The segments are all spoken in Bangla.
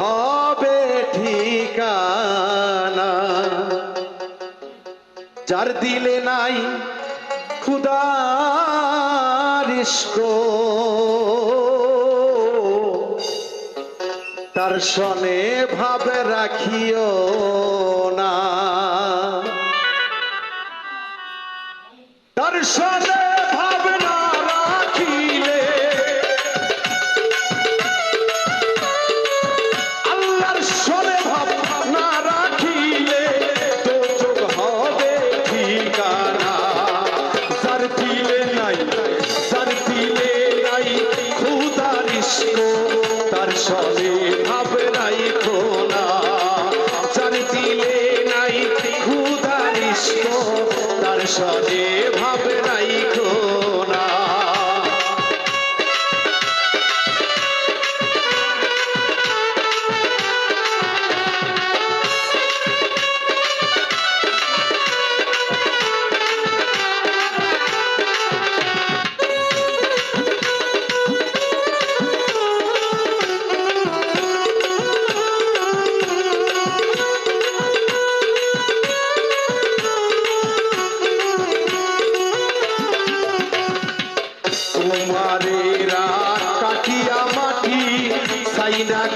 হবে ঠিকানা। যার দিলে নাই খুদারিস্ক তার সনে ভাবে রাখিও না। তার সনে আসিনো তার সবে ভাবে রাইখো না যার দিলে নাই ক্ষুধারিষ্ণ তার সবে ভাবে রাইখো நீதான்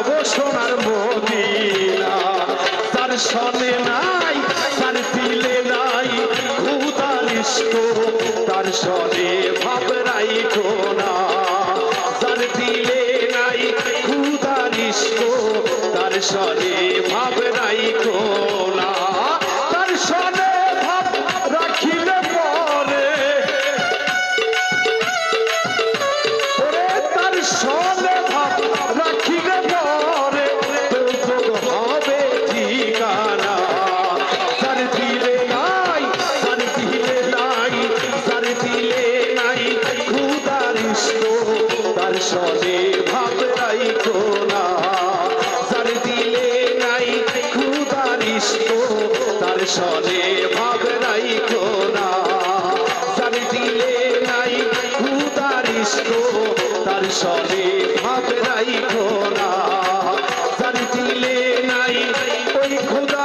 যাব সোনার মদিনা তার সনে নাই, তার দিলে নাই খুদারিস তার সনে ভাবরাই কোনা তার পিলে নাই খুদারিস তার সনে ভাবরাই সনে ভাব রাইখো না। জানি দিলে নাই উদারিস তার সনে ভাব রাইখো না। জানি দিলে নাই ওই খুদারিস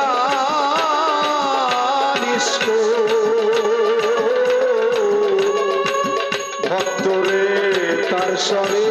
ভক্তরে, তার সনে